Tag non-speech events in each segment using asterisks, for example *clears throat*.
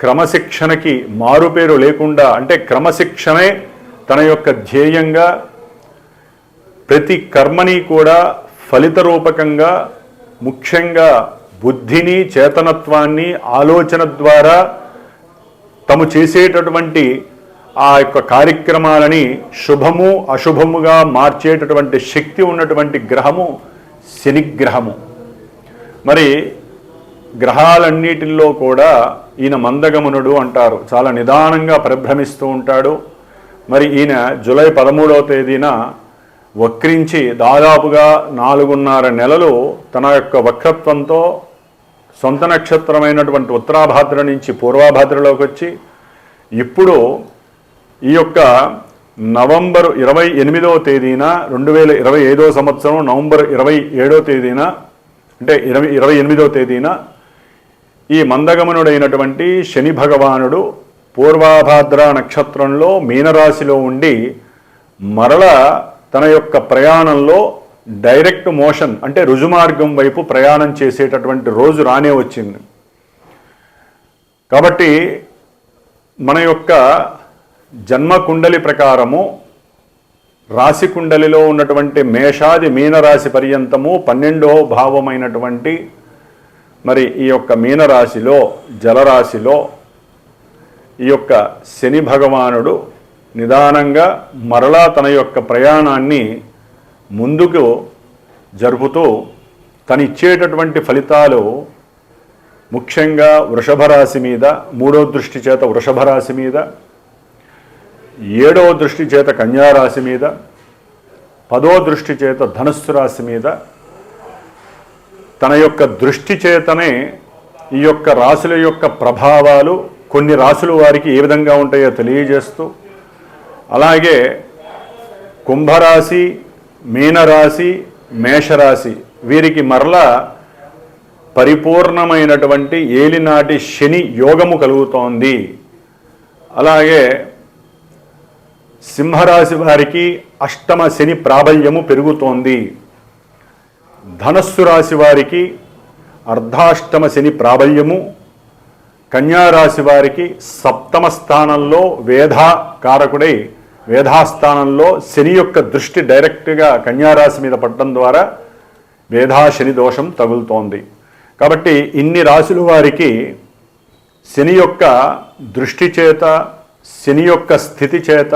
క్రమశిక్షణకి మారుపేరు లేకుండా అంటే క్రమశిక్షణే తన యొక్క ధ్యేయంగా ప్రతి కర్మని కూడా ఫలిత రూపకంగా ముఖ్యంగా బుద్ధిని చేతనత్వాన్ని ఆలోచన ద్వారా తము చేసేటటువంటి ఆ యొక్క కార్యక్రమాలని శుభము అశుభముగా మార్చేటటువంటి శక్తి ఉన్నటువంటి గ్రహము శనిగ్రహము. మరి గ్రహాలన్నిటిల్లో కూడా ఈయన మందగమనుడు అంటారు. చాలా నిదానంగా పరిభ్రమిస్తూ ఉంటాడు. మరి ఈయన జూలై పదమూడవ తేదీన వక్రించి దాదాపుగా నాలుగున్నర నెలలు తన యొక్క వక్రత్వంతో సొంత నక్షత్రమైనటువంటి ఉత్తరాభాద్ర నుంచి పూర్వాభాద్రలోకి వచ్చి ఇప్పుడు ఈ యొక్క నవంబర్ ఇరవై ఎనిమిదవ తేదీన రెండు వేల ఇరవై ఐదవ సంవత్సరం నవంబర్ ఇరవై ఏడవ తేదీన అంటే ఇరవై ఇరవై ఎనిమిదవ తేదీన ఈ మందగమనుడైనటువంటి శని భగవానుడు పూర్వాభాద్ర నక్షత్రంలో మీనరాశిలో ఉండి మరల తన యొక్క ప్రయాణంలో డైరెక్ట్ మోషన్ అంటే రుజుమార్గం వైపు ప్రయాణం చేసేటటువంటి రోజు రానే వచ్చింది. కాబట్టి మన యొక్క జన్మ కుండలి ప్రకారము రాశి కుండలిలో ఉన్నటువంటి మేషాది మీనరాశి పర్యంతము పన్నెండో భావమైనటువంటి మరి ఈ యొక్క మీనరాశిలో జలరాశిలో ఈ యొక్క శని భగవానుడు నిదానంగా మరలా తన యొక్క ప్రయాణాన్ని ముందుకు జరుపుతూ తనిచ్చేటటువంటి ఫలితాలు ముఖ్యంగా వృషభ రాశి మీద మూడో దృష్టి చేత వృషభ రాశి మీద ఏడవ దృష్టి చేత కన్యారాశి మీద పదో దృష్టి చేత ధనుస్సు రాశి మీద తన యొక్క దృష్టి చేతనే ఈ యొక్క రాశుల యొక్క ప్రభావాలు కొన్ని రాశులు వారికి ఏ విధంగా ఉంటాయో తెలియజేస్తూ అలాగే కుంభరాశి మీనరాశి మేషరాశి వీరికి మరలా పరిపూర్ణమైనటువంటి ఏలినాటి శని యోగము కలుగుతోంది. అలాగే సింహరాశి వారికి అష్టమ శని ప్రాబల్యము పెరుగుతోంది. ధనస్సు రాశి వారికి అర్ధాష్టమ శని ప్రాబల్యము కన్యారాశి వారికి సప్తమ స్థానంలో వేధా కారకుడై వేధాస్థానంలో శని యొక్క దృష్టి డైరెక్ట్గా కన్యారాశి మీద పడడం ద్వారా వేధా శని దోషం తగులుతోంది. కాబట్టి ఇన్ని రాశుల వారికి శని యొక్క దృష్టి చేత శని యొక్క స్థితి చేత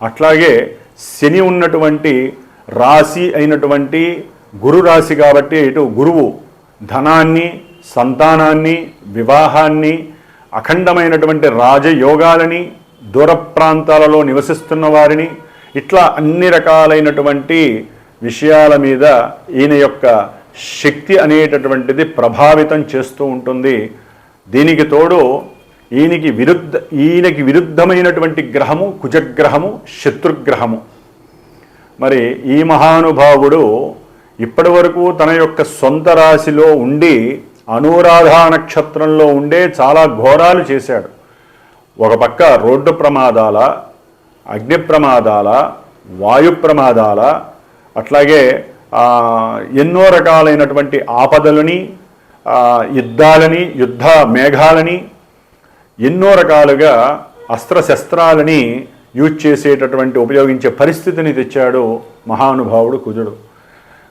అట్లాగే శని ఉన్నటువంటి రాశి అయినటువంటి గురు రాశి కాబట్టి ఇటు గురువు ధనాన్ని సంతానాన్ని వివాహాన్ని అఖండమైనటువంటి రాజయోగాలని దూర ప్రాంతాలలో నివసిస్తున్న వారిని ఇట్లా అన్ని రకాలైనటువంటి విషయాల మీద ఈయన యొక్క శక్తి అనేటటువంటిది ప్రభావితం చేస్తూ ఉంటుంది. దీనికి తోడు ఈయనకి విరుద్ధ ఈయనకి విరుద్ధమైనటువంటి గ్రహము కుజగ్రహము శత్రుగ్రహము. మరి ఈ మహానుభావుడు ఇప్పటి వరకు తన యొక్క సొంత రాశిలో ఉండి అనురాధ నక్షత్రంలో ఉండే చాలా ఘోరాలు చేశాడు. ఒక పక్క రోడ్డు ప్రమాదాల అగ్ని ప్రమాదాల వాయు ప్రమాదాల అట్లాగే ఎన్నో రకాలైనటువంటి ఆపదలని యుద్ధాలని యుద్ధ మేఘాలని ఎన్నో రకాలుగా అస్త్రశస్త్రాలని యూజ్ చేసేటటువంటి ఉపయోగించే పరిస్థితిని తెచ్చాడు మహానుభావుడు కుజుడు.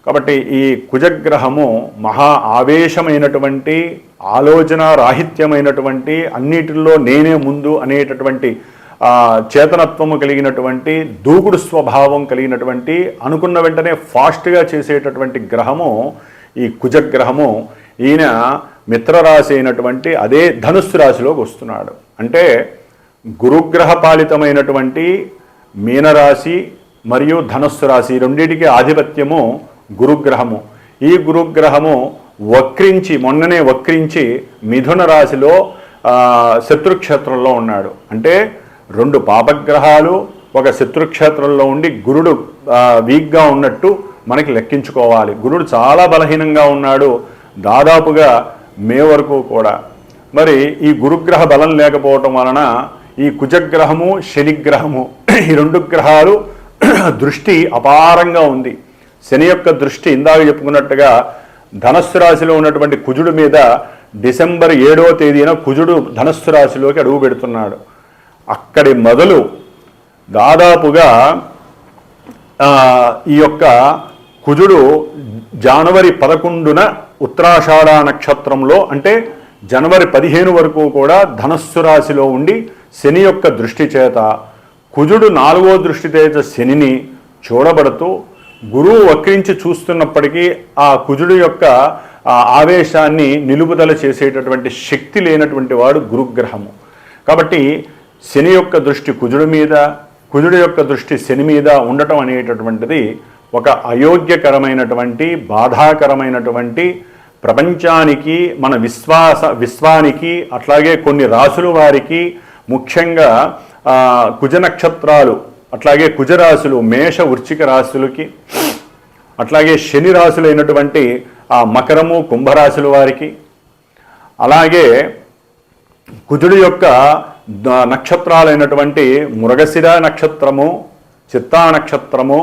కాబట్టి ఈ కుజగ్రహము మహా ఆవేశమైనటువంటి ఆలోచన రాహిత్యమైనటువంటి అన్నిటిలో నేనే ముందు అనేటటువంటి చేతనత్వము కలిగినటువంటి దూకుడు స్వభావం కలిగినటువంటి అనుకున్న వెంటనే ఫాస్ట్గా చేసేటటువంటి గ్రహము ఈ కుజగ్రహము. ఈయన మిత్రరాశి అయినటువంటి అదే ధనుస్సు రాశిలోకి వస్తున్నాడు. అంటే గురుగ్రహ పాలితమైనటువంటి మీనరాశి మరియు ధనుస్సు రాశి రెండింటికి ఆధిపత్యము గురుగ్రహము. ఈ గురుగ్రహము వక్రించి మొన్ననే వక్రించి మిథున రాశిలో శత్రుక్షేత్రంలో ఉన్నాడు. అంటే రెండు పాపగ్రహాలు ఒక శత్రుక్షేత్రంలో ఉండి గురుడు వీక్గా ఉన్నట్టు మనకి లెక్కించుకోవాలి. గురుడు చాలా బలహీనంగా ఉన్నాడు. దాదాపుగా మే వరకు కూడా. మరి ఈ గురుగ్రహ బలం లేకపోవటం వలన ఈ కుజగ్రహము శనిగ్రహము ఈ రెండు గ్రహాలు *clears throat* దృష్టి అపారంగా ఉంది. శని యొక్క దృష్టి ఇందాక చెప్పుకున్నట్టుగా ధనస్సు రాశిలో ఉన్నటువంటి కుజుడు మీద డిసెంబర్ ఏడవ తేదీన కుజుడు ధనస్సు రాశిలోకి అడుగు పెడుతున్నాడు. అక్కడి మొదలు దాదాపుగా ఈ యొక్క కుజుడు జనవరి పదకొండున ఉత్తరాషాఢ నక్షత్రంలో అంటే జనవరి పదిహేను వరకు కూడా ధనస్సు రాశిలో ఉండి శని యొక్క దృష్టి చేత కుజుడు నాలుగో దృష్టి చేత శనిని చూడబడుతూ గురువు వక్రించి చూస్తున్నప్పటికీ ఆ కుజుడు యొక్క ఆవేశాన్ని నిలుపుదల చేసేటటువంటి శక్తి లేనటువంటి వాడు గురుగ్రహము. కాబట్టి శని యొక్క దృష్టి కుజుడి మీద కుజుడి యొక్క దృష్టి శని మీద ఉండటం అనేటటువంటిది ఒక అయోగ్యకరమైనటువంటి బాధాకరమైనటువంటి ప్రపంచానికి మన విశ్వాస విశ్వానికి అట్లాగే కొన్ని రాసుల వారికి ముఖ్యంగా కుజ నక్షత్రాలు అట్లాగే కుజరాశులు మేష వృచ్చిక రాశులకి అట్లాగే శని రాశులైనటువంటి ఆ మకరము కుంభరాశుల వారికి అలాగే కుజుడు యొక్క నక్షత్రాలైనటువంటి మృగశిర నక్షత్రము చిత్తా నక్షత్రము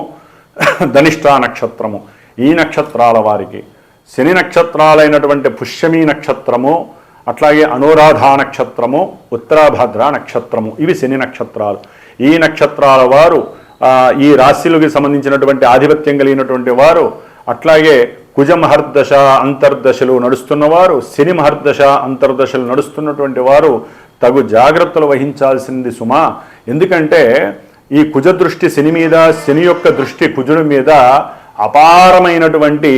ధనిష్టా నక్షత్రము ఈ నక్షత్రాల వారికి. శని నక్షత్రాలైనటువంటి పుష్యమి నక్షత్రము అట్లాగే అనురాధ నక్షత్రము ఉత్తరాభద్ర నక్షత్రము ఇవి శని నక్షత్రాలు. ఈ నక్షత్రాల వారు ఈ రాశులకు సంబంధించినటువంటి ఆధిపత్యం కలిగినటువంటి వారు అట్లాగే కుజ మహర్దశ అంతర్దశలు నడుస్తున్నవారు శని మహర్దశ అంతర్దశలు నడుస్తున్నటువంటి వారు తగు జాగ్రత్తలు వహించాల్సింది సుమా. ఎందుకంటే ఈ కుజ దృష్టి శని మీద శని యొక్క దృష్టి కుజుడి మీద అపారమైనటువంటి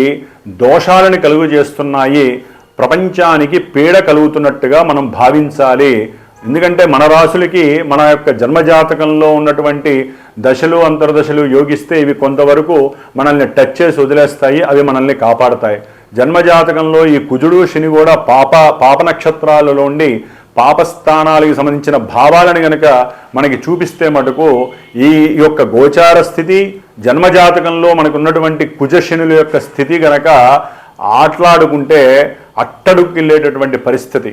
దోషాలను కలుగు చేస్తున్నాయి ప్రపంచానికి పీడ కలుగుతున్నట్టుగా మనం భావించాలి. ఎందుకంటే మన రాశులకి మన యొక్క జన్మజాతకంలో ఉన్నటువంటి దశలు అంతర్దశలు యోగిస్తే ఇవి కొంతవరకు మనల్ని టచ్ చేసి వదిలేస్తాయి అవి మనల్ని కాపాడతాయి. జన్మజాతకంలో ఈ కుజుడు శని కూడా పాప పాప నక్షత్రాలలో ఉండి పాపస్థానాలకు సంబంధించిన భావాలను గనక మనకి చూపిస్తే మటుకు ఈ యొక్క గోచార స్థితి జన్మజాతకంలో మనకు ఉన్నటువంటి కుజశనుల యొక్క స్థితి గనక ఆటలాడుకుంటే అట్టడుక్కిళ్ళేటటువంటి పరిస్థితి.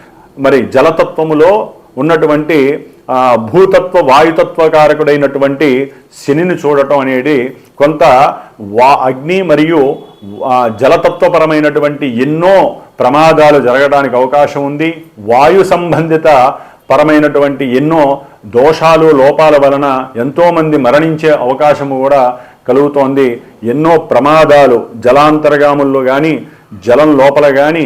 మరి జలతత్వములో ఉన్నటువంటి భూతత్వ వాయుతత్వ కారకుడైనటువంటి శనిని చూడటం అనేది కొంత వా అగ్ని మరియు జలతత్వపరమైనటువంటి ఎన్నో ప్రమాదాలు జరగడానికి అవకాశం ఉంది. వాయు సంబంధిత పరమైనటువంటి ఎన్నో దోషాలు లోపాల వలన ఎంతోమంది మరణించే అవకాశము కూడా కలుగుతోంది. ఎన్నో ప్రమాదాలు జలాంతర్గాముల్లో కానీ జలం లోపల కానీ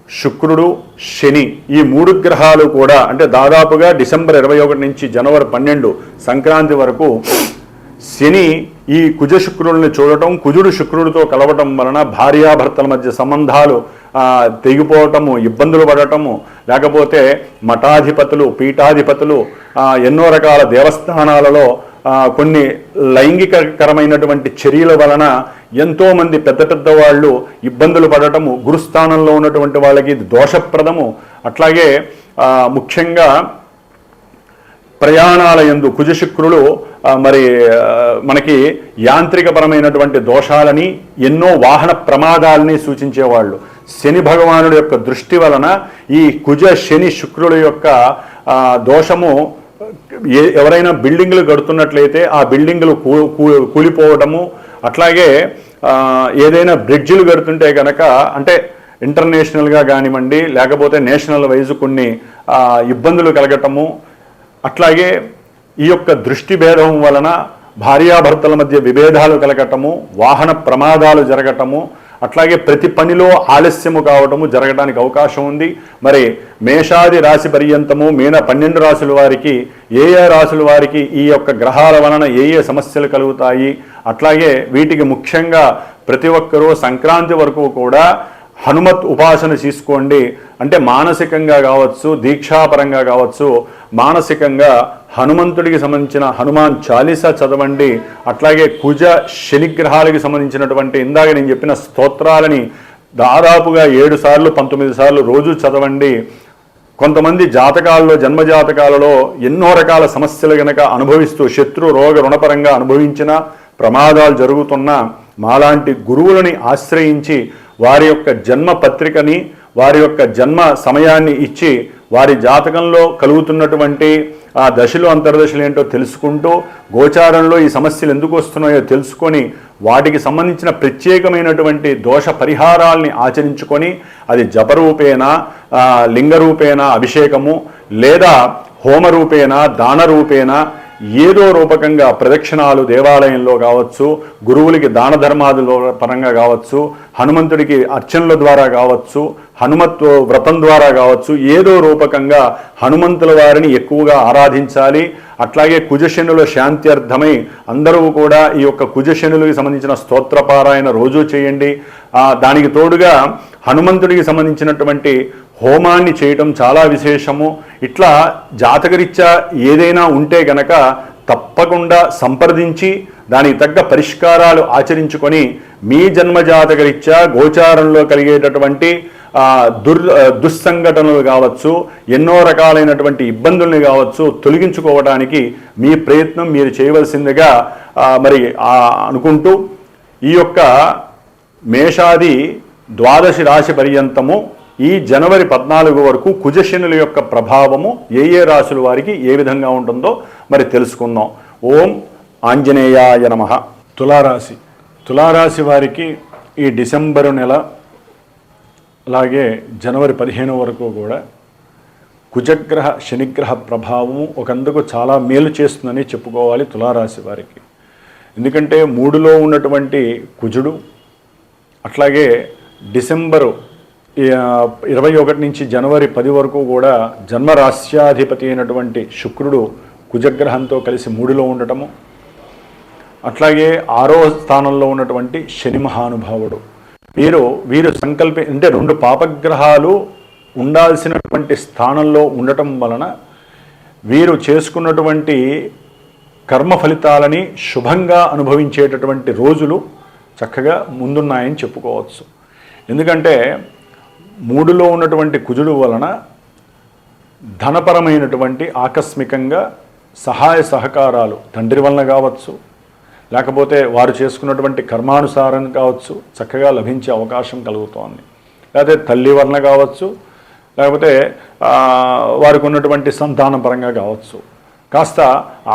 శుక్రుడు శని ఈ మూడు గ్రహాలు కూడా అంటే దాదాపుగా డిసెంబర్ ఇరవై ఒకటి నుంచి జనవరి పన్నెండు సంక్రాంతి వరకు శని ఈ కుజ శుక్రుల్ని చూడటం కుజుడు శుక్రుడితో కలవటం వలన భార్యాభర్తల మధ్య సంబంధాలు తెగిపోవటము ఇబ్బందులు పడటము లేకపోతే మఠాధిపతులు పీఠాధిపతులు ఎన్నో రకాల దేవస్థానాలలో కొన్ని లైంగికకరమైనటువంటి చర్యల వలన ఎంతోమంది పెద్ద పెద్ద వాళ్ళు ఇబ్బందులు పడటము గురుస్థానంలో ఉన్నటువంటి వాళ్ళకి ఇది దోషప్రదము. అట్లాగే ముఖ్యంగా ప్రయాణాల ఎందు కుజశుక్రులు మరి మనకి యాంత్రికపరమైనటువంటి దోషాలని ఎన్నో వాహన ప్రమాదాలని సూచించేవాళ్ళు. శని భగవానుడి యొక్క దృష్టి వలన ఈ కుజ శని శుక్రుల యొక్క దోషము ఎవరైనా బిల్డింగ్లు కడుతున్నట్లయితే ఆ బిల్డింగ్లు కూ కూలిపోవడము అట్లాగే ఏదైనా బ్రిడ్జిలు కడుతుంటే కనుక అంటే ఇంటర్నేషనల్గా కానివ్వండి లేకపోతే నేషనల్ వైజ్ కొన్ని ఇబ్బందులు కలగటము అట్లాగే ఈ యొక్క దృష్టి భేదం వలన భార్యాభర్తల మధ్య విభేదాలు కలగటము వాహన ప్రమాదాలు జరగటము అట్లాగే ప్రతి పనిలో ఆలస్యము కావటము జరగడానికి అవకాశం ఉంది. మరి మేషాది రాశి పర్యంతము మీన పన్నెండు రాశుల వారికి ఏ ఏ రాశుల వారికి ఈ యొక్క గ్రహాల వలన ఏ ఏ సమస్యలు కలుగుతాయి? అట్లాగే వీటికి ముఖ్యంగా ప్రతి ఒక్కరూ సంక్రాంతి వరకు కూడా హనుమత్ ఉపాసన తీసుకోండి అంటే మానసికంగా కావచ్చు దీక్షాపరంగా కావచ్చు మానసికంగా హనుమంతుడికి సంబంధించిన హనుమాన్ చాలీసా చదవండి అట్లాగే కుజ శనిగ్రహాలకి సంబంధించినటువంటి ఇందాక నేను చెప్పిన స్తోత్రాలని దాదాపుగా ఏడు సార్లు పంతొమ్మిది సార్లు రోజు చదవండి. కొంతమంది జాతకాల్లో జన్మ జాతకాలలో ఎన్నో రకాల సమస్యలు గనక అనుభవిస్తూ శత్రు రోగ రుణపరంగా అనుభవించిన ప్రమాదాలు జరుగుతున్న మాలాంటి గురువులని ఆశ్రయించి వారి యొక్క జన్మ పత్రికని వారి యొక్క జన్మ సమయాన్ని ఇచ్చి వారి జాతకంలో కలుగుతున్నటువంటి ఆ దశలు అంతర్దశలు ఏంటో తెలుసుకుంటూ గోచారంలో ఈ సమస్యలు ఎందుకు వస్తున్నాయో తెలుసుకొని వాటికి సంబంధించిన ప్రత్యేకమైనటువంటి దోష పరిహారాల్ని ఆచరించుకొని అది జపరూపేణ లింగరూపేణ అభిషేకము లేదా హోమరూపేణ దానరూపేణ ఏదో రూపకంగా ప్రదక్షిణాలు దేవాలయంలో కావచ్చు గురువులకి దాన ధర్మాదుల పరంగా కావచ్చు హనుమంతుడికి అర్చనల ద్వారా కావచ్చు హనుమత్ వ్రతం ద్వారా కావచ్చు ఏదో రూపకంగా హనుమంతుల వారిని ఎక్కువగా ఆరాధించాలి. అట్లాగే కుజశనుల శాంతి అర్థమై అందరూ కూడా ఈ యొక్క కుజశనులకి సంబంధించిన స్తోత్రపారాయణ రోజు చేయండి. దానికి తోడుగా హనుమంతుడికి సంబంధించినటువంటి హోమాన్ని చేయటం చాలా విశేషము. ఇట్లా జాతకరీత్యా ఏదైనా ఉంటే గనక తప్పకుండా సంప్రదించి దానికి తగ్గ పరిష్కారాలు ఆచరించుకొని మీ జన్మ జాతకరీత్యా గోచారంలో కలిగేటటువంటి దుర్ దుస్సంఘటనలు కావచ్చు ఎన్నో రకాలైనటువంటి ఇబ్బందుల్ని కావచ్చు తొలగించుకోవడానికి మీ ప్రయత్నం మీరు చేయవలసిందిగా మరి అనుకుంటూ ఈ యొక్క మేషాది ద్వాదశి రాశి పర్యంతము ఈ జనవరి పద్నాలుగు వరకు కుజశనుల యొక్క ప్రభావము ఏ ఏ రాశుల వారికి ఏ విధంగా ఉంటుందో మరి తెలుసుకుందాం. ఓం ఆంజనేయాయ నమ. తులారాశి. తులారాశి వారికి ఈ డిసెంబరు నెల అలాగే జనవరి పదిహేను వరకు కూడా కుజగ్రహ శనిగ్రహ ప్రభావము ఒకందుకు చాలా మేలు చేస్తుందని చెప్పుకోవాలి తులారాశి వారికి. ఎందుకంటే మూడులో ఉన్నటువంటి కుజుడు అట్లాగే డిసెంబరు ఇరవై ఒకటి నుంచి జనవరి పది వరకు కూడా జన్మరాశ్యాధిపతి అయినటువంటి శుక్రుడు కుజగ్రహంతో కలిసి మూడులో ఉండటము అట్లాగే ఆరో స్థానంలో ఉన్నటువంటి శని మహానుభావుడు. వీరు వీరు సంకల్పి అంటే రెండు పాపగ్రహాలు ఉండాల్సినటువంటి స్థానంలో ఉండటం వలన వీరు చేసుకున్నటువంటి కర్మ ఫలితాలని శుభంగా అనుభవించేటటువంటి రోజులు చక్కగా ముందున్నాయని చెప్పుకోవచ్చు. ఎందుకంటే మూడులో ఉన్నటువంటి కుజుడు వలన ధనపరమైనటువంటి ఆకస్మికంగా సహాయ సహకారాలు తండ్రి వలన కావచ్చు లేకపోతే వారు చేసుకున్నటువంటి కర్మానుసారం కావచ్చు చక్కగా లభించే అవకాశం కలుగుతోంది. లేకపోతే తల్లి వలన కావచ్చు లేకపోతే వారికి ఉన్నటువంటి సంతాన పరంగా కావచ్చు. కాస్త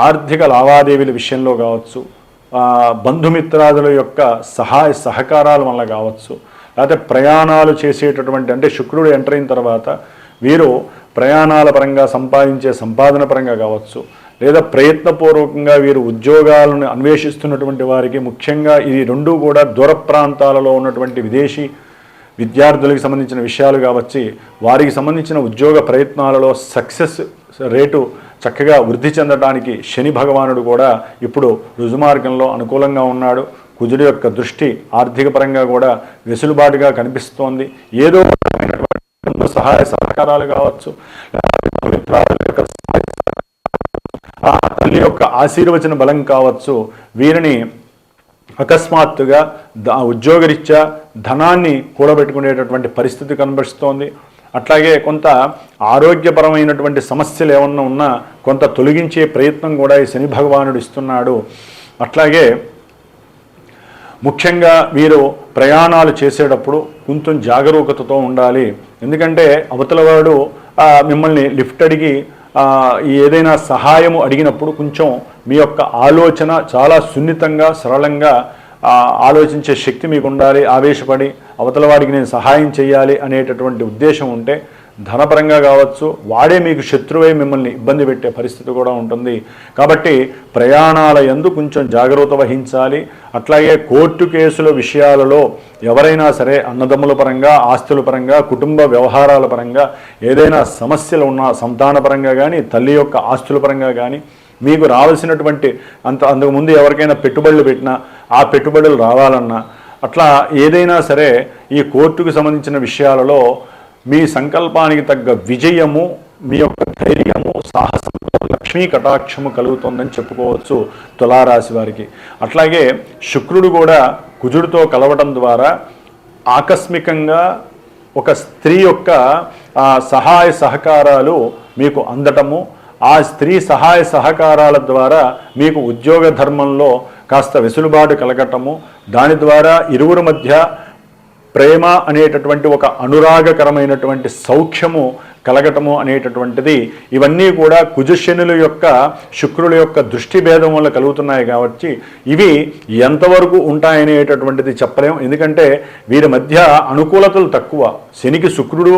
ఆర్థిక లావాదేవీల విషయంలో కావచ్చు బంధుమిత్రాదుల యొక్క సహాయ సహకారాల వల్ల కావచ్చు లేకపోతే ప్రయాణాలు చేసేటటువంటి అంటే శుక్రుడు ఎంటర్ అయిన తర్వాత వీరు ప్రయాణాల పరంగా సంపాదించే సంపాదన పరంగా కావచ్చు లేదా ప్రయత్నపూర్వకంగా వీరు ఉద్యోగాలను అన్వేషిస్తున్నటువంటి వారికి ముఖ్యంగా ఇది రెండు కూడా దూర ప్రాంతాలలో ఉన్నటువంటి విదేశీ విద్యార్థులకు సంబంధించిన విషయాలు కావచ్చి వారికి సంబంధించిన ఉద్యోగ ప్రయత్నాలలో సక్సెస్ రేటు చక్కగా వృద్ధి చెందడానికి శని భగవానుడు కూడా ఇప్పుడు రుజుమార్గంలో అనుకూలంగా ఉన్నాడు. కుజుడి యొక్క దృష్టి ఆర్థిక పరంగా కూడా వెసులుబాటుగా కనిపిస్తోంది. ఏదో సహాయ సహకారాలు కావచ్చు లేకపోతే యొక్క తల్లి యొక్క ఆశీర్వచన బలం కావచ్చు వీరిని అకస్మాత్తుగా ద ఉద్యోగరీత్యా ధనాన్ని కూడబెట్టుకునేటటువంటి పరిస్థితి కనిపిస్తోంది. అట్లాగే కొంత ఆరోగ్యపరమైనటువంటి సమస్యలు ఏమన్నా ఉన్నా కొంత తొలగించే ప్రయత్నం కూడా ఈ శని భగవానుడు ఇస్తున్నాడు. అట్లాగే ముఖ్యంగా వీరు ప్రయాణాలు చేసేటప్పుడు కొంచెం జాగరూకతతో ఉండాలి. ఎందుకంటే అవతలవాడు వాడు మిమ్మల్ని లిఫ్ట్ అడిగి ఏదైనా సహాయము అడిగినప్పుడు కొంచెం మీ యొక్క ఆలోచన చాలా సున్నితంగా సరళంగా ఆలోచించే శక్తి మీకు ఉండాలి ఆవేశపడి అవతల వాడికి నేను సహాయం చేయాలి అనేటటువంటి ఉద్దేశం ఉంటే ధనపరంగా కావచ్చు వాడే మీకు శత్రువై మిమ్మల్ని ఇబ్బంది పెట్టే పరిస్థితి కూడా ఉంటుంది. కాబట్టి ప్రయాణాల ఎందు కొంచెం జాగ్రత్త వహించాలి. అట్లాగే కోర్టు కేసుల విషయాలలో ఎవరైనా సరే అన్నదమ్ముల పరంగా ఆస్తుల పరంగా కుటుంబ వ్యవహారాల పరంగా ఏదైనా సమస్యలు ఉన్నా సంతాన పరంగా కానీ తల్లి యొక్క ఆస్తుల పరంగా కానీ మీకు రావాల్సినటువంటి అంత అంతకుముందు ఎవరికైనా పెట్టుబడులు పెట్టినా ఆ పెట్టుబడులు రావాలన్నా అట్లా ఏదైనా సరే ఈ కోర్టుకు సంబంధించిన విషయాలలో మీ సంకల్పానికి తగ్గ విజయము మీ యొక్క ధైర్యము సాహసంతో లక్ష్మీ కటాక్షము కలుగుతుందని చెప్పుకోవచ్చు తులారాశి వారికి. అట్లాగే శుక్రుడు కూడా కుజుడితో కలవడం ద్వారా ఆకస్మికంగా ఒక స్త్రీ యొక్క సహాయ సహకారాలు మీకు అందటము ఆ స్త్రీ సహాయ సహకారాల ద్వారా మీకు ఉద్యోగ ధర్మంలో కాస్త వెసులుబాటు కలగటము దాని ద్వారా ఇరువురు మధ్య ప్రేమ అనేటటువంటి ఒక అనురాగకరమైనటువంటి సౌఖ్యము కలగటము అనేటటువంటిది ఇవన్నీ కూడా కుజశనుల యొక్క శుక్రుల యొక్క దృష్టి భేదం వల్ల కలుగుతున్నాయి కాబట్టి ఇవి ఎంతవరకు ఉంటాయనేటటువంటిది చెప్పలేము ఎందుకంటే వీరి మధ్య అనుకూలతలు తక్కువ. శనికి శుక్రుడు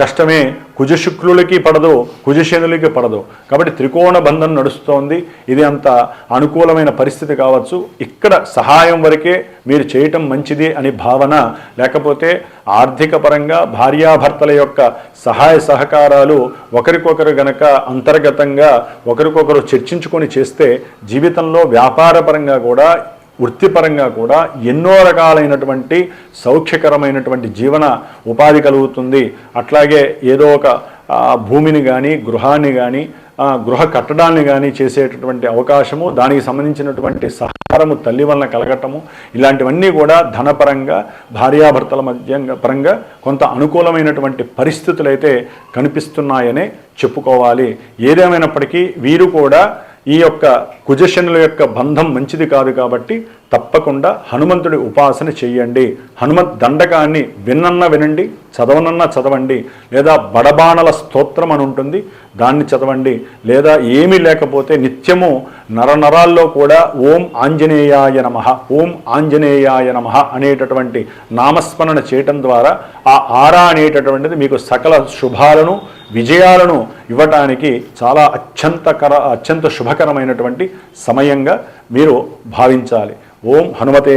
కష్టమే కుజశుక్రులకి పడదు కుజశనులకి పడదు. కాబట్టి త్రికోణ బంధం నడుస్తోంది. ఇది అంత అనుకూలమైన పరిస్థితి కావచ్చు. ఇక్కడ సహాయం వరకే మీరు చేయటం మంచిది అని భావన లేకపోతే ఆర్థిక పరంగా భార్యాభర్తల యొక్క సహాయ సహకారాలు ఒకరికొకరు గనక అంతర్గతంగా ఒకరికొకరు చర్చించుకొని చేస్తే జీవితంలో వ్యాపారపరంగా కూడా వృత్తిపరంగా కూడా ఎన్నో రకాలైనటువంటి సౌఖ్యకరమైనటువంటి జీవన ఉపాధి కలుగుతుంది. అట్లాగే ఏదో ఒక భూమిని కానీ గృహాన్ని కానీ గృహ కట్టడాన్ని కానీ చేసేటటువంటి అవకాశము దానికి సంబంధించినటువంటి సహకారము తల్లి వలన కలగటము ఇలాంటివన్నీ కూడా ధనపరంగా భార్యాభర్తల మధ్య పరంగా కొంత అనుకూలమైనటువంటి పరిస్థితులు అయితే కనిపిస్తున్నాయనే చెప్పుకోవాలి. ఏదేమైనప్పటికీ వీరు కూడా ఈ యొక్క కుజశనుల యొక్క బంధం మంచిది కాదు కాబట్టి తప్పకుండా హనుమంతుడి ఉపాసన చేయండి. హనుమంత్ దండకాన్ని విన్నన్న వినండి చదవనన్న చదవండి. లేదా బడబాణల స్తోత్రం అని ఉంటుంది దాన్ని చదవండి. లేదా ఏమీ లేకపోతే నిత్యము నరనరాల్లో కూడా ఓం ఆంజనేయాయ నమ ఓం ఆంజనేయాయ నమ అనేటటువంటి నామస్మరణ చేయటం ద్వారా ఆ ఆరా అనేటటువంటిది మీకు సకల శుభాలను విజయాలను ఇవ్వటానికి చాలా అత్యంతకర అత్యంత శుభకరమైనటువంటి సమయంగా మీరు భావించాలి. ఓం హనుమతే